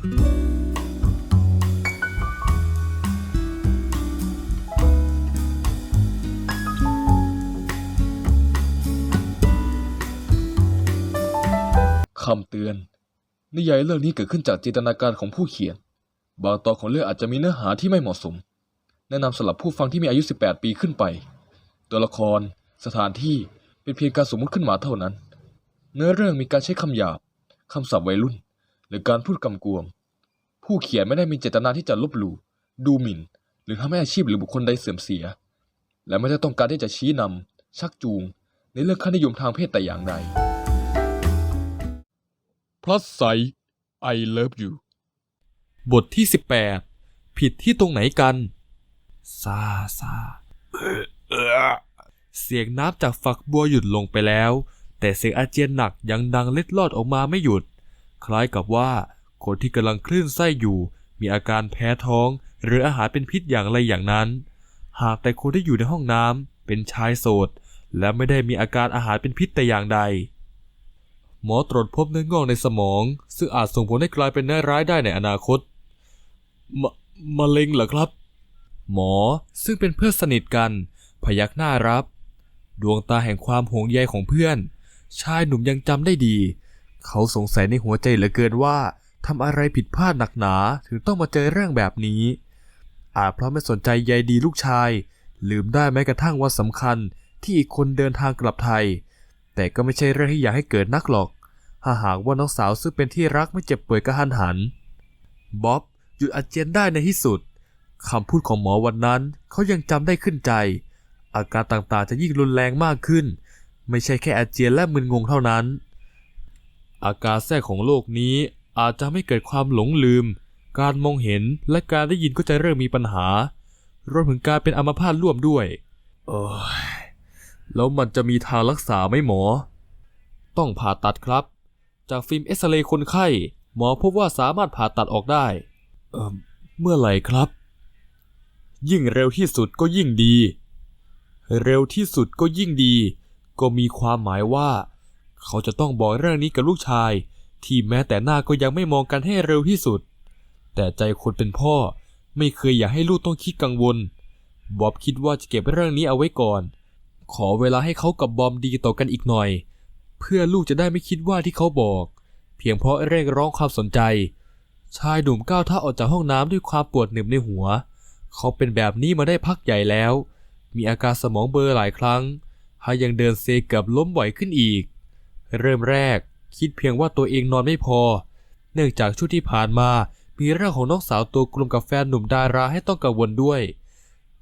คำเตือน นิยายเรื่องนี้เกิดขึ้นจากจินตนาการของผู้เขียน บางตอนของเรื่องอาจจะมีเนื้อหาที่ไม่เหมาะสม แนะนำสำหรับผู้ฟังที่มีอายุ 18 ปีขึ้นไป ตัวละคร สถานที่เป็นเพียงการสมมติขึ้นมาเท่านั้น เนื้อเรื่องมีการใช้คำหยาบ คำศัพท์วัยรุ่น หรือการพูดกำกวม ผู้เขียนไม่ได้มีเจตนาที่จะลบหลู่ดูหมิ่น หรือทำให้อาชีพหรือบุคคลใดเสื่อมเสีย และไม่ได้ต้องการที่จะชี้นำชักจูง ในเรื่องค่านิยมทางเพศแต่อย่างใด plus size I love you บทที่ 18 ผิดที่ตรงไหนกัน ซาซาเสียงน้ำจากฝักบัวหยุดลงไปแล้ว แต่เสียงอาเจียนหนักยังดังเล็ดลอดออกมาไม่หยุด คล้ายกับว่าคนที่กำลังคลื่นไส้อยู่ มีอาการแพ้ท้อง หรืออาหารเป็นพิษอย่างไรอย่างนั้น หากแต่คนที่อยู่ในห้องน้ำเป็นชายโสด และไม่ได้มีอาการอาหารเป็นพิษแต่อย่างใด หมอตรวจพบเนื้องอกในสมอง ซึ่งอาจส่งผลให้กลายเป็นเนื้อร้ายได้ในอนาคตมะมะเร็งเหรอครับ หมอซึ่งเป็นเพื่อนสนิทกัน พยักหน้ารับ ดวงตาแห่งความห่วงใยของเพื่อน ชายหนุ่มยังจำได้ดี เขาสงสัยในหัวใจเหลือเกินว่าทำอะไรผิดพลาดหนักหนาถึงต้องมาเจอเรื่องแบบนี้ อาจเพราะไม่สนใจใยดีลูกชาย ลืมได้แม้กระทั่งวันสำคัญที่อีกคนเดินทางกลับไทย แต่ก็ไม่ใช่เรื่องที่อยากให้เกิดนักหรอกถ้าหากว่าน้องสาวซึ่งเป็นที่รักไม่เจ็บป่วยกระหันหัน บ๊อบหยุดอาเจียนได้ในที่สุดคำพูดของหมอวันนั้นเขายังจำได้ขึ้นใจ อาการต่างๆจะยิ่งรุนแรงมากขึ้น ไม่ใช่แค่อาเจียนและมึนงงเท่านั้น อาการแทรกของโรคนี้อาจจะไม่เกิดความหลงลืม การมองเห็นและการได้ยินก็จะเริ่มมีปัญหารวมถึงการเป็นอัมพาตร่วมด้วย เอ้ยแล้วมันจะมีทางรักษาไหมหมอ ต้องผ่าตัดครับ จากฟิล์มเอ็กซเรย์คนไข้ หมอพบว่าสามารถผ่าตัดออกได้ เอ่อเมื่อไหร่ครับ ยิ่งเร็วที่สุดก็ยิ่งดี เร็วที่สุดก็ยิ่งดี ก็มีความหมายว่า เขาจะต้องบอกเรื่องนี้กับลูกชาย ที่แม้แต่หน้าก็ยังไม่มองกันให้เร็วที่สุด แต่ใจคนเป็นพ่อไม่เคยอยากให้ลูกต้องคิดกังวล บอบคิดว่าจะเก็บเรื่องนี้เอาไว้ก่อน ขอเวลาให้เขากับบอมดีต่อกันอีกหน่อย เพื่อลูกจะได้ไม่คิดว่าที่เขาบอก เพียงเพราะเรียกร้องความสนใจ ชายหนุ่มก้าวเท้าออกจากห้องน้ำด้วยความปวดหนึบในหัว เขาเป็นแบบนี้มาได้พักใหญ่แล้ว มีอาการสมองเบลอหลายครั้งหายังเดินเซเกับล้มบ่อยขึ้นอีก เริ่มแรกคิดเพียงว่าตัวเองนอนไม่พอ เนื่องจากช่วงที่ผ่านมา มีเรื่องของน้องสาวตัวกลุ่มกับแฟนหนุ่มดาราให้ต้องกังวลด้วย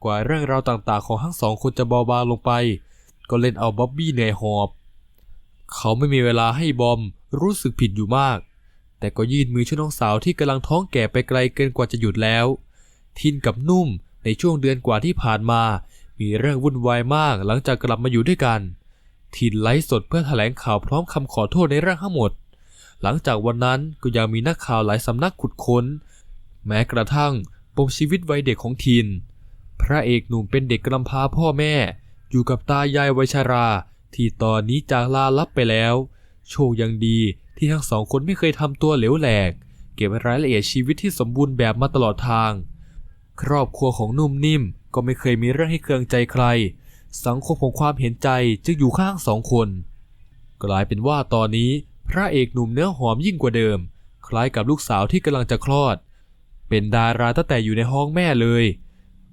กว่าเรื่องราวต่างๆ ของทั้งสองคนจะเบาบางลงไป ก็เล่นเอาบ๊อบบี้เหนื่อยหอบ เขาไม่มีเวลาให้บอมรู้สึกผิดอยู่มาก แต่ก็ยื่นมือช่วยน้องสาวที่กำลังท้องแก่ไปไกลเกินกว่าจะหยุดแล้ว ทินกับนุ่มในช่วงเดือนกว่าที่ผ่านมา มีเรื่องวุ่นวายมากหลังจากกลับมาอยู่ด้วยกัน ทินไลฟ์สดเพื่อแถลงข่าวพร้อมคำขอโทษในเรื่องทั้งหมด หลังจากวันนั้นก็ยังมีนักข่าวหลายสำนักขุดค้น แม้กระทั่งปมชีวิตวัยเด็กของทินพระเอกหนุ่มเป็นเด็กกำพร้าพ่อแม่ อยู่กับตายายวัยชรา ที่ตอนนี้จากลาลับไปแล้ว โชคยังดีที่ทั้งสองคนไม่เคยทำตัวเหลวแหลก เก็บรายละเอียดชีวิตที่สมบูรณ์แบบมาตลอดทาง ครอบครัวของนุ่มนิ่มก็ไม่เคยมีเรื่องให้เคืองใจใคร สังคมของความเห็นใจจึงอยู่ข้างสองคน กลายเป็นว่าตอนนี้พระเอกหนุ่มเนื้อหอมยิ่งกว่าเดิม คล้ายกับลูกสาวที่กำลังจะคลอด เป็นดาราตั้งแต่อยู่ในห้องแม่เลย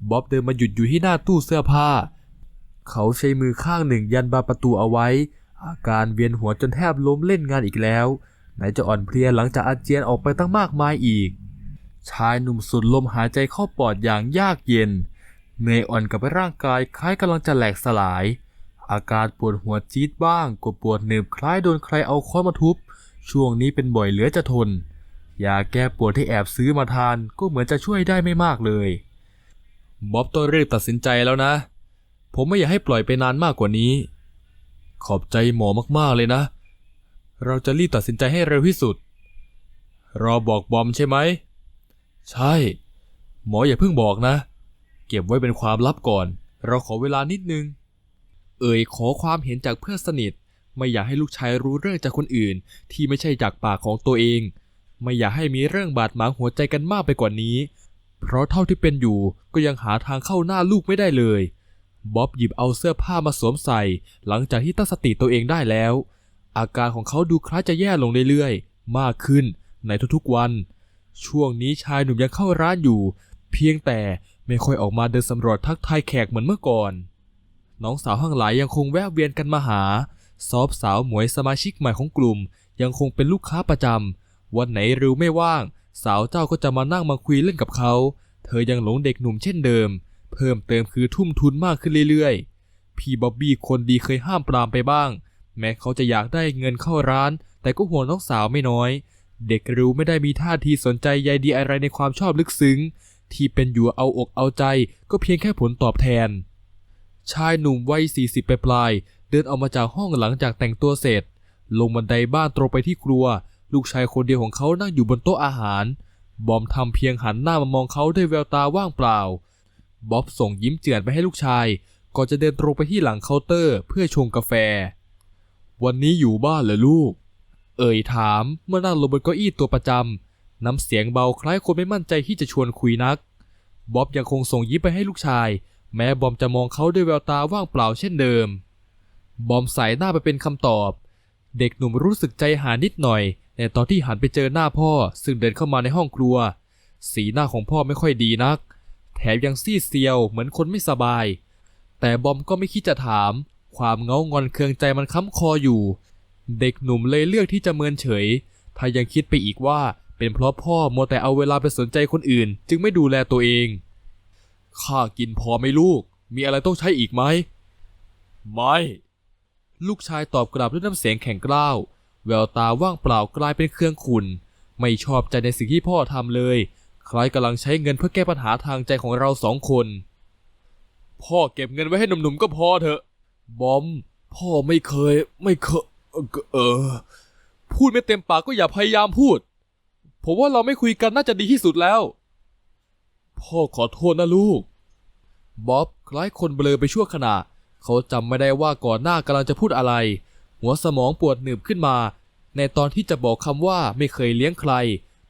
บ๊อบเดินมาหยุดอยู่ที่หน้าตู้เสื้อผ้า เขาใช้มือข้างหนึ่งยันบานประตูเอาไว้ อาการเวียนหัวจนแทบล้มเล่นงานอีกแล้ว ไหนจะอ่อนเพลียหลังจากอาเจียนออกไปตั้งมากมายอีก ชายหนุ่มสุดลมหายใจเข้าปอดอย่างยากเย็น เหนื่อยอ่อนกับร่างกายคล้ายกำลังจะแหลกสลาย อาการปวดหัวจี๊ดบ้างกดปวดหนึบคล้ายโดนใครเอาค้อนมาทุบ ช่วงนี้เป็นบ่อยเหลือจะทน ยาแก้ปวดที่แอบซื้อมาทานก็เหมือนจะช่วยได้ไม่มากเลยบ๊อบต้องรีบตัดสินใจแล้วนะ ผมไม่อยากให้ปล่อยไปนานมากกว่านี้ ขอบใจหมอมากๆเลยนะ เราจะรีบตัดสินใจให้เร็วที่สุด รอบอกบอมใช่ไหม ใช่ หมออย่าเพิ่งบอกนะ เก็บไว้เป็นความลับก่อน เราขอเวลานิดนึง เอ่ยขอความเห็นจากเพื่อนสนิท ไม่อยากให้ลูกชายรู้เรื่องจากคนอื่น ที่ไม่ใช่จากปากของตัวเอง ไม่อยากให้มีเรื่องบาดหมางหัวใจกันมากไปกว่านี้ เพราะเท่าที่เป็นอยู่ก็ยังหาทางเข้าหน้าลูกไม่ได้เลยบ๊อบหยิบเอาเสื้อผ้ามาสวมใส่ หลังจากที่ตั้งสติตัวเองได้แล้ว อาการของเขาดูคล้ายจะแย่ลงเรื่อยๆ มากขึ้นในทุกๆวัน ช่วงนี้ชายหนุ่มยังเข้าร้านอยู่ เพียงแต่ ไม่ค่อยออกมาเดินสำรวจทักทายแขกเหมือนเมื่อก่อน น้องสาวข้างหลายยังคงแวะเวียนกันมาหา ซอบสาวหมวยสมาชิกใหม่ของกลุ่ม ยังคงเป็นลูกค้าประจำ วันไหนริวไม่ว่าง สาวเจ้าก็จะมานั่งมาคุยเล่นกับเขา เธอยังหลงเด็กหนุ่มเช่นเดิม เพิ่มเติมคือทุ่มทุนมากขึ้นเรื่อยๆ พี่บ๊อบบี้คนดีเคยห้ามปรามไปบ้าง แม้เขาจะอยากได้เงินเข้าร้าน แต่ก็ห่วงน้องสาวไม่น้อย เด็กริวไม่ได้มีท่าทีสนใจใยดีอะไรในความชอบลึกซึ้ง ที่เป็นอยู่เอาอกเอาใจก็เพียงแค่ผลตอบแทน ชายหนุ่มวัย 40ปลาย เดินออกมาจากห้องหลังจากแต่งตัวเสร็จ ลงบันไดบ้านตรงไปที่ครัว ลูกชายคนเดียวของเขานั่งอยู่บนโต๊ะอาหาร บอมทำเพียงหันหน้ามามองเขาด้วยแววตาว่างเปล่า บ๊อบส่งยิ้มเจือนไปให้ลูกชายก่อนจะเดินตรงไปที่หลังเคาน์เตอร์เพื่อชงกาแฟ วันนี้อยู่บ้านเหรอลูก เอ่ยถามเมื่อนั่งลงบนเก้าอี้ตัวประจำ น้ำเสียงเบาคล้ายคนไม่มั่นใจที่จะชวนคุยนัก บ๊อบยังคงส่งยิ้มไปให้ลูกชาย แม้บอมจะมองเขาด้วยแววตาว่างเปล่าเช่นเดิม บอมสายหน้าไปเป็นคำตอบ เด็กหนุ่มรู้สึกใจหายนิดหน่อย ในตอนที่หันไปเจอหน้าพ่อ ซึ่งเดินเข้ามาในห้องครัว สีหน้าของพ่อไม่ค่อยดีนัก แถมยังซีดเซียวเหมือนคนไม่สบาย แต่บอมก็ไม่คิดจะถาม ความเงางอนเคืองใจมันค้ำคออยู่ เด็กหนุ่มเลยเลือกที่จะเมินเฉย ถ้ายังคิดไปอีกว่า เป็นเพราะพ่อมัวแต่เอาเวลาไปสนใจคนอื่น จึงไม่ดูแลตัวเอง ข้ากินพอไหม่ลูก มีอะไรต้องใช้อีกไหม ไม่ ลูกชายตอบกลับด้วยน้ำเสียงแข็งกร้าว แววตาว่างเปล่ากลายเป็นเครื่องขุนไม่ชอบใจในสิ่งที่พ่อทำเลย คล้ายกำลังใช้เงินเพื่อแก้ปัญหาทางใจของเราสองคน พ่อเก็บเงินไว้ให้หนุ่มๆก็พอเถอะ บอม พ่อไม่เคย ไม่เคย เออ พูดไม่เต็มปากก็อย่าพยายามพูด ผมว่าเราไม่คุยกันน่าจะดีที่สุดแล้ว พ่อขอโทษนะลูก บ๊อบคล้ายคนเบลอไปชั่วขณะ เขาจำไม่ได้ว่าก่อนหน้ากำลังจะพูดอะไร หัวสมองปวดหนึบขึ้นมา ในตอนที่จะบอกคำว่าไม่เคยเลี้ยงใคร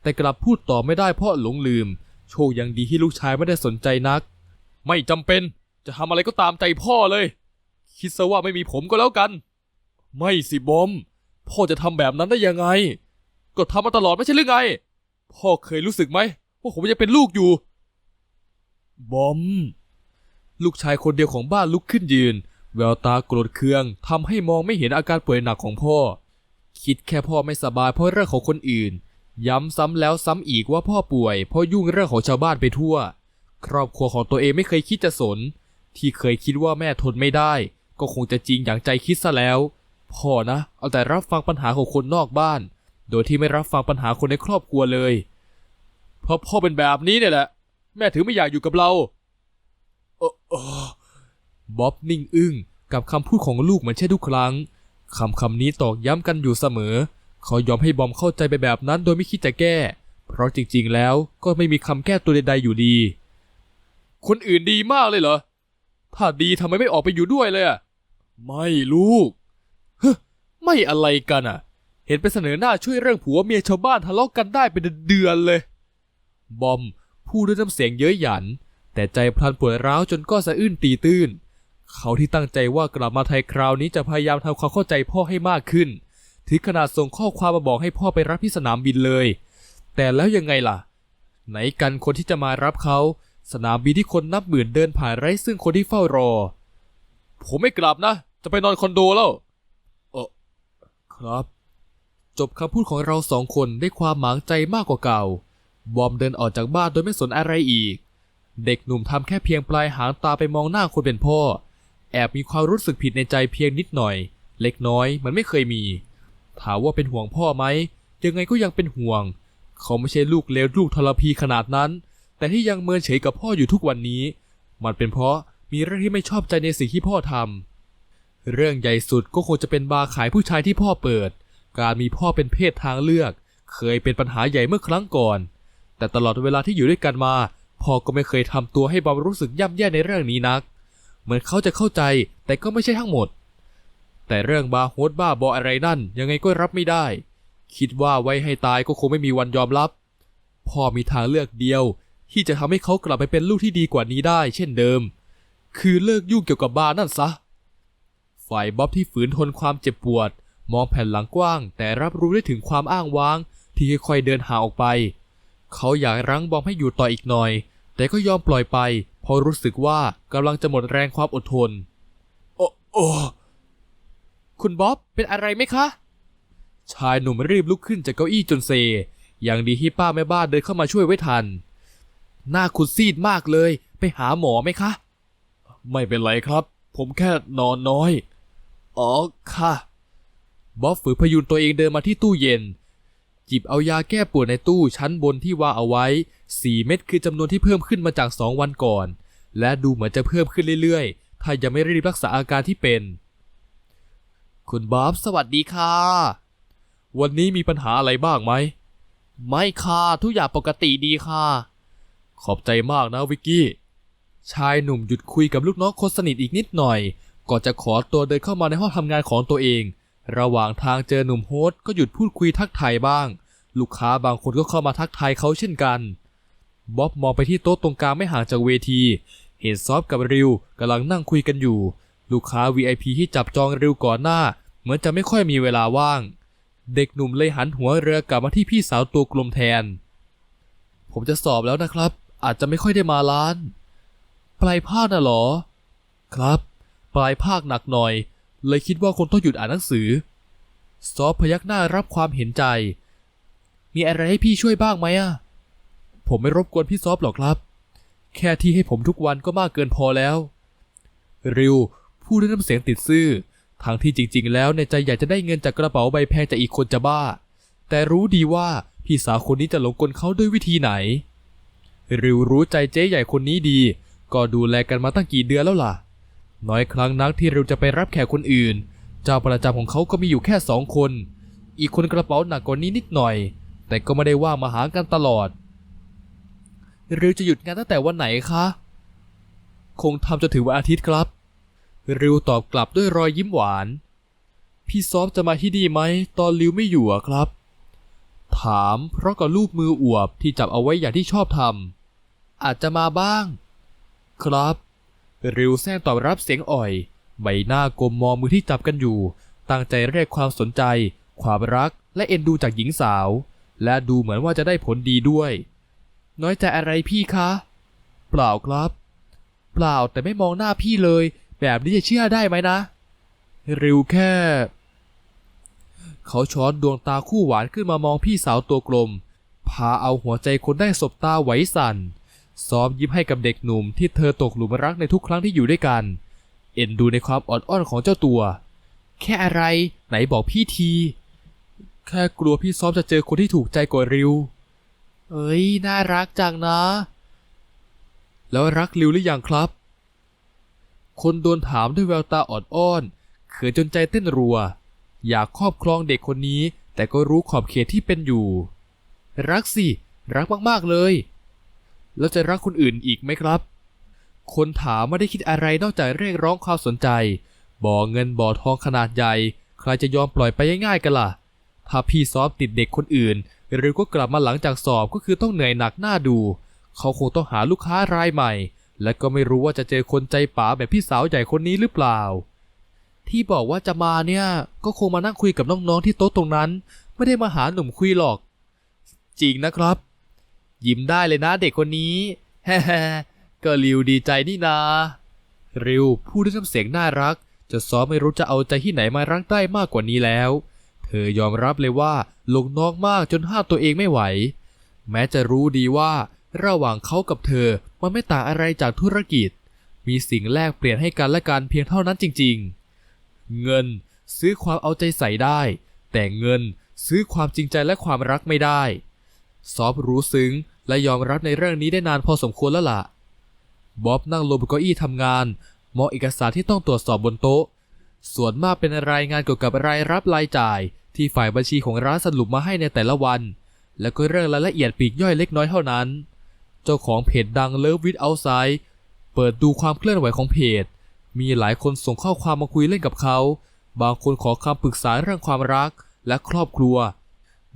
แต่กลับพูดต่อไม่ได้เพราะหลงลืม โชคยังดีที่ลูกชายไม่ได้สนใจนัก ไม่จำเป็นจะทำอะไรก็ตามใจพ่อเลย คิดซะว่าไม่มีผมก็แล้วกัน ไม่สิบอม พ่อจะทำแบบนั้นได้ยังไง ก็ทำมาตลอดไม่ใช่หรือไง พ่อเคยรู้สึกไหมว่าผมจะเป็นลูกอยู่ บอม ลูกชายคนเดียวของบ้านลุกขึ้นยืน แววตาโกรธเคืองทำให้มองไม่เห็นอาการป่วยหนักของพ่อ คิดแค่พ่อไม่สบายเพราะเรื่องของคนอื่น ย้ำซ้ำแล้วซ้ำอีกว่าพ่อป่วยเพราะยุ่งเรื่องของชาวบ้านไปทั่ว ครอบครัวของตัวเองไม่เคยคิดจะสน ที่เคยคิดว่าแม่ทนไม่ได้ ก็คงจะจริงอย่างใจคิดซะแล้ว พ่อนะ เอาแต่รับฟังปัญหาของคนนอกบ้าน โดยที่ไม่รับฟังปัญหาคนในครอบครัวเลย เพราะพ่อเป็นแบบนี้เนี่ยแหละ แม่ถึงไม่อยากอยู่กับเราเออเออบ๊อบนิ่งอึ้งกับคำพูดของลูกเหมือนเช่นทุกครั้งคำคำนี้ตอกย้ำกันอยู่เสมอ เขายอมให้บอมเข้าใจไปแบบนั้นโดยไม่คิดจะแก้ เพราะจริงๆแล้วก็ไม่มีคำแก้ตัวใดๆอยู่ดี คนอื่นดีมากเลยเหรอ ถ้าดีทำไมไม่ออกไปอยู่ด้วยเลยอะไม่ลูก เฮ้ไม่อะไรกันอะ เห็นไปเสนอหน้าช่วยเรื่องผัวเมียชาวบ้านทะเลาะกันได้เป็นเดือนเลย บอมพูดด้วยน้ำเสียงเย้ยหยัน แต่ใจพลันปวดร้าวจนก็สะอื้นตีตื้น เขาที่ตั้งใจว่ากลับมาไทยคราวนี้จะพยายามทำความเข้าใจพ่อให้มากขึ้น ถึงขนาดส่งข้อความมาบอกให้พ่อไปรับที่สนามบินเลย แต่แล้วยังไงล่ะ ไหนกันคนที่จะมารับเขาสนามบินที่คนนับหมื่นเดินผ่านไร้ซึ่งคนที่เฝ้ารอ ผมไม่กลับนะ จะไปนอนคอนโดแล้ว เออครับ จบคำพูดของเราสองคนได้ความหมางใจมากกว่าเก่า บอมเดินออกจากบ้านโดยไม่สนอะไรอีก เด็กหนุ่มทำแค่เพียงปลายหางตาไปมองหน้าคนเป็นพ่อ แอบมีความรู้สึกผิดในใจเพียงนิดหน่อย เล็กน้อยมันไม่เคยมี ถามว่าเป็นห่วงพ่อไหม ยังไงก็ยังเป็นห่วง เขาไม่ใช่ลูกเลวลูกทรพีขนาดนั้น แต่ที่ยังเมินเฉยกับพ่ออยู่ทุกวันนี้ มันเป็นเพราะมีเรื่องที่ไม่ชอบใจในสิ่งที่พ่อทำเรื่องใหญ่สุดก็คงจะเป็นบาร์ขายผู้ชายที่พ่อเปิด การมีพ่อเป็นเพศทางเลือก เคยเป็นปัญหาใหญ่เมื่อครั้งก่อน แต่ตลอดเวลาที่อยู่ด้วยกันมา พ่อก็ไม่เคยทำตัวให้บอมรู้สึกย่ำแย่ในเรื่องนี้นัก เหมือนเขาจะเข้าใจแต่ก็ไม่ใช่ทั้งหมด แต่เรื่องบาโฮสบ้าบออะไรนั่นยังไงก็รับไม่ได้ คิดว่าไว้ให้ตายก็คงไม่มีวันยอมรับ พ่อมีทางเลือกเดียว ที่จะทำให้เขากลับไปเป็นลูกที่ดีกว่านี้ได้ เช่นเดิม คือเลิกยุ่งเกี่ยวกับบานั่นซะ ฝ่ายบ๊อบที่ฝืนทนความเจ็บปวด มองแผ่นหลังกว้าง แต่รับรู้ได้ถึงความอ้างว้าง ที่ค่อยๆเดินห่างออกไป เขาอยากรั้งบอมให้อยู่ต่ออีกหน่อย แต่ก็ยอมปล่อยไปเพราะรู้สึกว่ากำลังจะหมดแรงความอดทน โอ้โอ้คุณบ๊อบเป็นอะไรไหมคะ ชายหนุ่มรีบลุกขึ้นจากเก้าอี้จนเซ อย่างดีที่ป้าแม่บ้านเดินเข้ามาช่วยไว้ทัน หน้าคุณซีดมากเลย ไปหาหมอไหมคะ ไม่เป็นไรครับ ผมแค่นอนน้อย อ๋อค่ะ บ๊อบฝืนพยุนตัวเองเดินมาที่ตู้เย็น จิบเอายาแก้ปวดในตู้ชั้นบนที่วางเอาไว้ 4 เม็ดคือจำนวนที่เพิ่มขึ้นมาจาก 2 วันก่อน และดูเหมือนจะเพิ่มขึ้นเรื่อยๆ ถ้ายังไม่รีบรักษาอาการที่เป็น คุณบ๊อบสวัสดีค่ะ วันนี้มีปัญหาอะไรบ้างไหม ไม่ค่ะ ทุกอย่างปกติดีค่ะ ขอบใจมากนะวิกกี้ ชายหนุ่มหยุดคุยกับลูกน้องคนสนิทอีกนิดหน่อยก่อนจะขอตัวเดินเข้ามาในห้องทำงานของตัวเอง ระหว่างทางเจอหนุ่มโฮสก็หยุดพูดคุยทักทายบ้าง ลูกค้าบางคนก็เข้ามาทักทายเขาเช่นกันบ๊อบมองไปที่โต๊ะตรงกลางไม่ห่างจากเวที เห็นซอฟกับริวกำลังนั่งคุยกันอยู่ ลูกค้า VIP ที่จับจองริวก่อนหน้า เหมือนจะไม่ค่อยมีเวลาว่าง เด็กหนุ่มเลยหันหัวเรือกลับมาที่พี่สาวตัวกลมแทน ผมจะสอบแล้วนะครับ อาจจะไม่ค่อยได้มาร้าน ปลายภาคน่ะหรอ ครับ ปลายภาคหนักหน่อย เลยคิดว่าคงต้องหยุดอ่านหนังสือ ซอฟพยักหน้ารับความเห็นใจ มีอะไรให้พี่ช่วยบ้างไหมอะผมไม่รบกวนพี่ซอฟหรอกครับ แค่ที่ให้ผมทุกวันก็มากเกินพอแล้ว ริวพูดด้วยน้ำเสียงติดซื่อทางที่จริง ๆ แล้วในใจอยากจะได้เงินจากกระเป๋าใบแพงจากอีกคนจะบ้า แต่รู้ดีว่าพี่สาวคนนี้จะหลงกลเขาด้วยวิธีไหน ริวรู้ใจเจ๊ใหญ่คนนี้ดี ก็ดูแลกันมาตั้งกี่เดือนแล้วล่ะ น้อยครั้งนักที่ริวจะไปรับแขกคนอื่น เจ้าประจำของเขาก็มีอยู่แค่สองคน อีกคนกระเป๋าหนักกว่านี้นิดหน่อย แต่ก็ไม่ได้ว่ามาหากันตลอด ริวจะหยุดงานตั้งแต่วันไหนคะ คงทำจนถึงวันอาทิตย์ครับ ริวตอบกลับด้วยรอยยิ้มหวาน พี่ซอฟจะมาที่นี่ไหมตอนริวไม่อยู่อะครับ ถามเพราะกับลูกมืออวบที่จับเอาไว้อย่างที่ชอบทำอาจจะมาบ้าง ครับ ริวแซงตอบรับเสียงอ่อย ใบหน้ากลมมองมือที่จับกันอยู่ ตั้งใจเรียกความสนใจ ความรักและเอ็นดูจากหญิงสาว และดูเหมือนว่าจะได้ผลดีด้วย น้อยใจอะไรพี่คะ เปล่าครับ เปล่าแต่ไม่มองหน้าพี่เลย แบบนี้จะเชื่อได้ไหมนะ ริวแค่ เขาช้อนดวงตาคู่หวานขึ้นมามองพี่สาวตัวกลม พาเอาหัวใจคนได้สบตาไหวสั่น ซ้อมยิ้มให้กับเด็กหนุ่มที่เธอตกหลุมรักในทุกครั้งที่อยู่ด้วยกัน เอ็นดูในความอ่อนอ้อนของเจ้าตัว แค่อะไรไหนบอกพี่ที แค่กลัวพี่ซ้อมจะเจอคนที่ถูกใจกว่าริว เอ้ยน่ารักจังนะ แล้วรักริวหรือยังครับ คนโดนถามด้วยแววตาอ่อนอ้อนเขินจนใจเต้นรัว อยากครอบครองเด็กคนนี้ แต่ก็รู้ขอบเขตที่เป็นอยู่ รักสิ รักมากๆเลย แล้วจะรักคนอื่นอีกไหมครับ คนถามไม่ได้คิดอะไรนอกจากเรียกร้องความสนใจ บ่อเงินบ่อทองขนาดใหญ่ ใครจะยอมปล่อยไปง่ายๆกันล่ะ ถ้าพี่ซอฟติดเด็กคนอื่น หรือก็กลับมาหลังจากสอบก็คือต้องเหนื่อยหนักหน้าดู เขาคงต้องหาลูกค้ารายใหม่ และก็ไม่รู้ว่าจะเจอคนใจป๋าแบบพี่สาวใหญ่คนนี้หรือเปล่า ที่บอกว่าจะมาเนี่ยก็คงมานั่งคุยกับน้องๆที่โต๊ะตรงนั้น ไม่ได้มาหาหนุ่มคุยหรอก จริงนะครับ ยิ้มได้เลยนะเด็กคนนี้แฮ่ก็ริวดีใจนี่นาริวพูดด้วยน้ำเสียงน่ารัก จะซ้อมไม่รู้จะเอาใจที่ไหนมารักได้มากกว่านี้แล้ว เธอยอมรับเลยว่าลงนอกมากจนห้ามตัวเองไม่ไหว แม้จะรู้ดีว่า ระหว่างเขากับเธอมันไม่ต่างอะไรจากธุรกิจ มีสิ่งแลกเปลี่ยนให้กันและกันเพียงเท่านั้นจริง ๆ เงินซื้อความเอาใจใส่ได้ แต่เงินซื้อความจริงใจและความรักไม่ได้ ซอฟรู้ซึ้งและยอมรับในเรื่องนี้ได้นานพอสมควรแล้วล่ะ บ๊อบนั่งลงบนเก้าอี้ทำงาน มองเอกสารที่ต้องตรวจสอบบนโต๊ะ ส่วนมากเป็นรายงานเกี่ยวกับรายรับรายจ่าย ที่ฝ่ายบัญชีของร้านสรุปมาให้ในแต่ละวัน แล้วก็เรื่องรายละเอียดปีกย่อยเล็กน้อยเท่านั้น เจ้าของเพจดังเลิฟวิดเอาไซด์เปิดดูความเคลื่อนไหวของเพจ มีหลายคนส่งข้อความมาคุยเล่นกับเขา บางคนขอคำปรึกษาเรื่องความรักและครอบครัว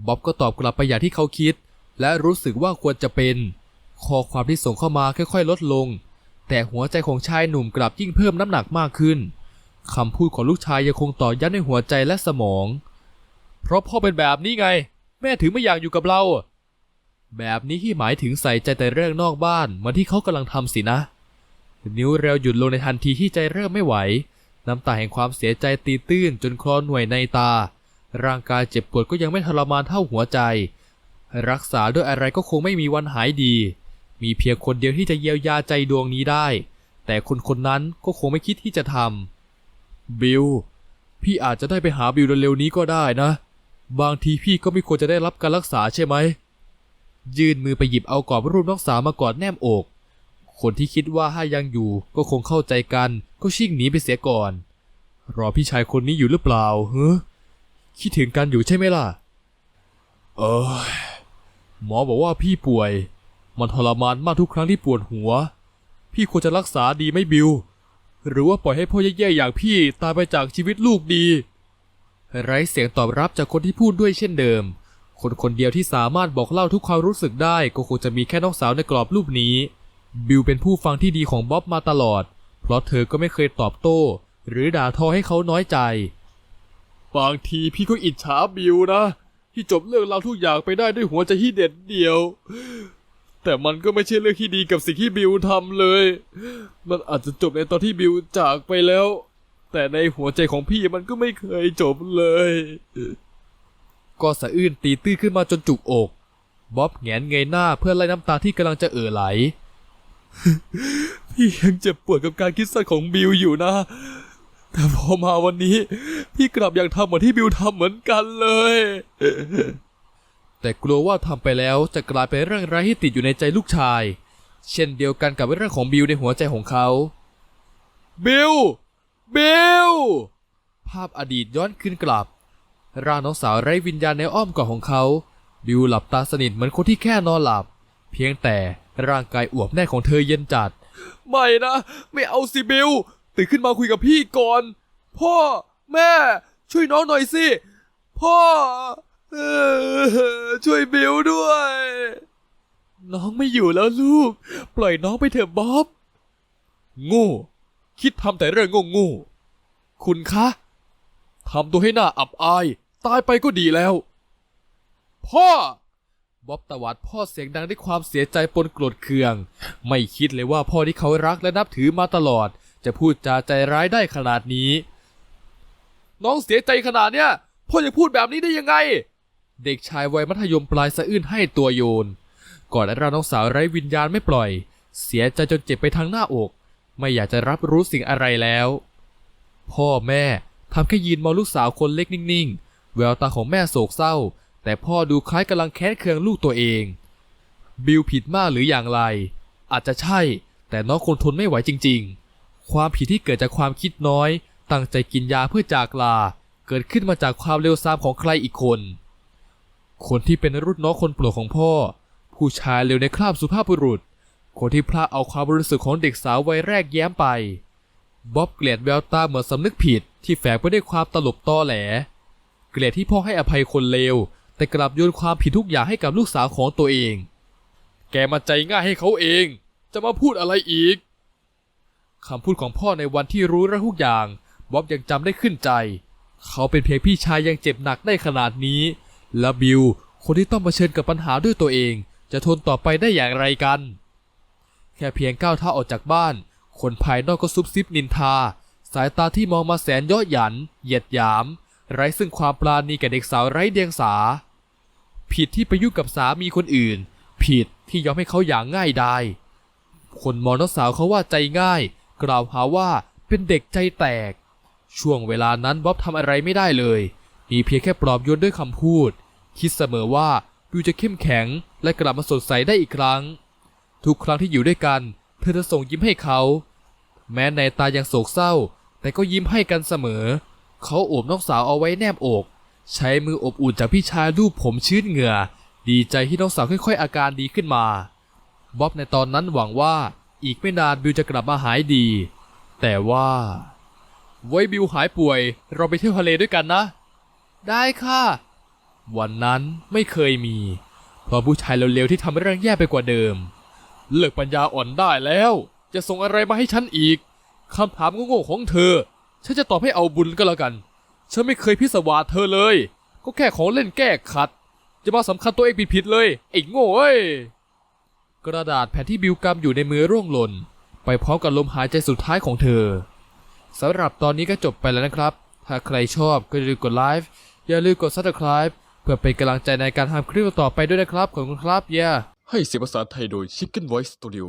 บ๊อบก็ตอบกลับไปอย่างที่เขาคิด และรู้สึกว่าควรจะเป็น ข้อความที่ส่งเข้ามาค่อยๆ ลดลง แต่หัวใจของชายหนุ่มกลับยิ่งเพิ่มน้ำหนักมากขึ้นคำพูดของลูกชายยังคงต่อยัดในหัวใจและสมอง เพราะพ่อเป็นแบบนี้ไง แม่ถึงไม่อยากอยู่กับเรา แบบนี้ที่หมายถึงใส่ใจแต่เรื่องนอกบ้านเหมือนที่เขากำลังทำสินะ นิ้วเร็วหยุดลงในทันทีที่ใจเริ่มไม่ไหว น้ำตาแห่งความเสียใจตีตื้นจนคลอนหน่วยในตา ร่างกายเจ็บปวดก็ยังไม่ทรมานเท่าหัวใจ รักษาด้วยอะไรก็คงไม่มีวันหายดี มีเพียงคนเดียวที่จะเยียวยาใจดวงนี้ได้ แต่คนคนนั้นก็คงไม่คิดที่จะทำบิลพี่อาจจะได้ไปหาบิลเร็วๆนี้ก็ได้นะ บางทีพี่ก็ไม่ควรจะได้รับการรักษาใช่ไหม ยื่นมือไปหยิบเอากรอบรูปน้องสาวมากอดแนบอก คนที่คิดว่าถ้ายังอยู่ก็คงเข้าใจกันก็ชิ่งหนีไปเสียก่อน รอพี่ชายคนนี้อยู่หรือเปล่าเฮ้คิดถึงกันอยู่ใช่ไหมล่ะ เออ หมอบอกว่าพี่ป่วย มันทรมานมากทุกครั้งที่ปวดหัว พี่ควรจะรักษาดีไหมบิลหรือว่าปล่อยให้พ่อแย่ๆอย่างพี่ตายไปจากชีวิตลูกดี ไร้เสียงตอบรับจากคนที่พูดด้วยเช่นเดิม คนคนเดียวที่สามารถบอกเล่าทุกความรู้สึกได้ก็คงจะมีแค่น้องสาวในกรอบรูปนี้ บิลเป็นผู้ฟังที่ดีของบ๊อบมาตลอด เพราะเธอก็ไม่เคยตอบโต้ หรือด่าทอให้เขาน้อยใจ บางทีพี่ก็อิจฉาบิลนะ ที่จบเรื่องราวทุกอย่างไปได้ด้วยหัวใจที่เด็ดเดี่ยว แต่มันก็ไม่ใช่เรื่องที่ดีกับสิ่งที่บิลทำเลย มันอาจจะจบในตอนที่บิลจากไปแล้ว แต่ในหัวใจของพี่มันก็ไม่เคยจบเลย ก็สะอื้นตีตื้อขึ้นมาจนจุกอกบ๊อบแงนเงยหน้าเพื่อไล่น้ำตาที่กำลังจะเอ่อไหล พี่ยังเจ็บปวดกับการคิดสั้นของบิลอยู่นะ แต่พอมาวันนี้ พี่กลับอยากทำเหมือนที่บิลทำเหมือนกันเลย แต่กลัวว่าทำไปแล้วจะกลายเป็นเรื่องร้ายที่ติดอยู่ในใจลูกชาย เช่นเดียวกันกับเรื่องของบิลในหัวใจของเขา บิลบิลภาพอดีตย้อนคืนกลับ ร่างน้องสาวไร้วิญญาณในอ้อมกอดของเขา บิวหลับตาสนิทเหมือนคนที่แค่นอนหลับ เพียงแต่ร่างกายอวบแน่นของเธอเย็นจัด ไม่นะ ไม่เอาสิบิว ตื่นขึ้นมาคุยกับพี่ก่อน พ่อ แม่ ช่วยน้องหน่อยสิ พ่อออช่วยบิวด้วย น้องไม่อยู่แล้วลูก ปล่อยน้องไปเถอะบ๊อบ โง่ คิดทำแต่เรื่องโง่ๆคุณคะทำตัวให้หน้าอับอาย ตายไปก็ดีแล้ว พ่อบ๊อบตวัดพ่อเสียงดังด้วยความเสียใจปนโกรธเคือง ไม่คิดเลยว่าพ่อที่เขารักและนับถือมาตลอด จะพูดจาใจร้ายได้ขนาดนี้ น้องเสียใจขนาดเนี้ยพ่อจะพูดแบบนี้ได้ยังไง เด็กชายวัยมัธยมปลายสะอื้นให้ตัวโยน ก่อนและเราน้องสาวไร้วิญญาณไม่ปล่อย เสียใจจนเจ็บไปทั้งหน้าอก ไม่อยากจะรับรู้สิ่งอะไรแล้ว พ่อแม่ทำแค่ยืนมองลูกสาวคนเล็กนิ่งๆ แววตาของแม่โศกเศร้า แต่พ่อดูคล้ายกำลังแค้นเคืองลูกตัวเอง บิลผิดมากหรืออย่างไร อาจจะใช่ แต่น้องคงทนไม่ไหวจริง ๆ ความผิดที่เกิดจากความคิดน้อย ตั้งใจกินยาเพื่อจากลา เกิดขึ้นมาจากความเร็วซามของใครอีกคน คนที่เป็นรุ่นน้องคนโปรดของพ่อ ผู้ชายเร็วในคราบสุภาพบุรุษ คนที่พลาดเอาความบริสุทธิ์ของเด็กสาววัยแรกแย้มไป บ๊อบเกลียดแววตาเหมือนสำนึกผิดที่แฝงไปด้วยความตลบตอแหล เกลียดที่พ่อให้อภัยคนเลวแต่กลับโยนความผิดทุกอย่างให้กับลูกสาวของตัวเอง แกมาใจง่ายให้เขาเอง จะมาพูดอะไรอีก คำพูดของพ่อในวันที่รู้เรื่องทุกอย่างบ๊อบยังจำได้ขึ้นใจ เขาเป็นเพียงพี่ชายยังเจ็บหนักได้ขนาดนี้ และบิลคนที่ต้องเผชิญกับปัญหาด้วยตัวเอง จะทนต่อไปได้อย่างไรกัน แค่เพียงก้าวเท้าออกจากบ้าน คนภายนอกก็ซุบซิบนินทา สายตาที่มองมาแสนย่อหยัน เหยียดหยาม ไร้ซึ่งความปราณีแก่เด็กสาวไร้เดียงสา ผิดที่ไปยุ่งกับสามีคนอื่น ผิดที่ยอมให้เขาอย่างง่ายดายคนมองน้องสาวเขาว่าใจง่าย กล่าวหาว่าเป็นเด็กใจแตก ช่วงเวลานั้นบ๊อบทำอะไรไม่ได้เลย มีเพียงแค่ปลอบโยนด้วยคำพูด คิดเสมอว่าบิวจะเข้มแข็งและกลับมาสดใสได้อีกครั้ง ทุกครั้งที่อยู่ด้วยกัน เธอจะส่งยิ้มให้เขา แม้ในตายังโศกเศร้า แต่ก็ยิ้มให้กันเสมอ เขาโอบน้องสาวเอาไว้แนบอก ใช้มืออบอุ่นจากพี่ชายรูปผมชื้นเหงื่อ ดีใจที่น้องสาวค่อยๆ อาการดีขึ้นมาบ๊อบในตอนนั้นหวังว่า อีกไม่นานบิวจะกลับมาหายดี แต่ว่า ไว้บิวหายป่วย เราไปเที่ยวทะเลด้วยกันนะ ได้ค่ะ วันนั้นไม่เคยมี เพราะผู้ชายเร็วๆที่ทำเรื่องแย่ไปกว่าเดิม เลิกปัญญาอ่อนได้แล้ว จะส่งอะไรมาให้ฉันอีกคำถามโง่ๆของเธอ ฉันจะตอบให้เอาบุญก็แล้วกัน ฉันไม่เคยพิศวาสเธอเลย ก็แค่ของเล่นแก้ขัด จะมาสำคัญตัวเองผิดๆเลยไอ้โง่เอ้ย กระดาษแผ่นที่บิวกำอยู่ในมือร่วงหล่น ไปพร้อมกับลมหายใจสุดท้ายของเธอสำหรับตอนนี้ก็จบไปแล้วนะครับ ถ้าใครชอบก็อย่าลืมกดไลค์อย่าลืมกด subscribe เพื่อเป็นกำลังใจในการทำคลิปต่อไปด้วยนะครับ ขอบคุณครับเย่ให้เสียงภาษาไทยโดย Chicken Voice Studio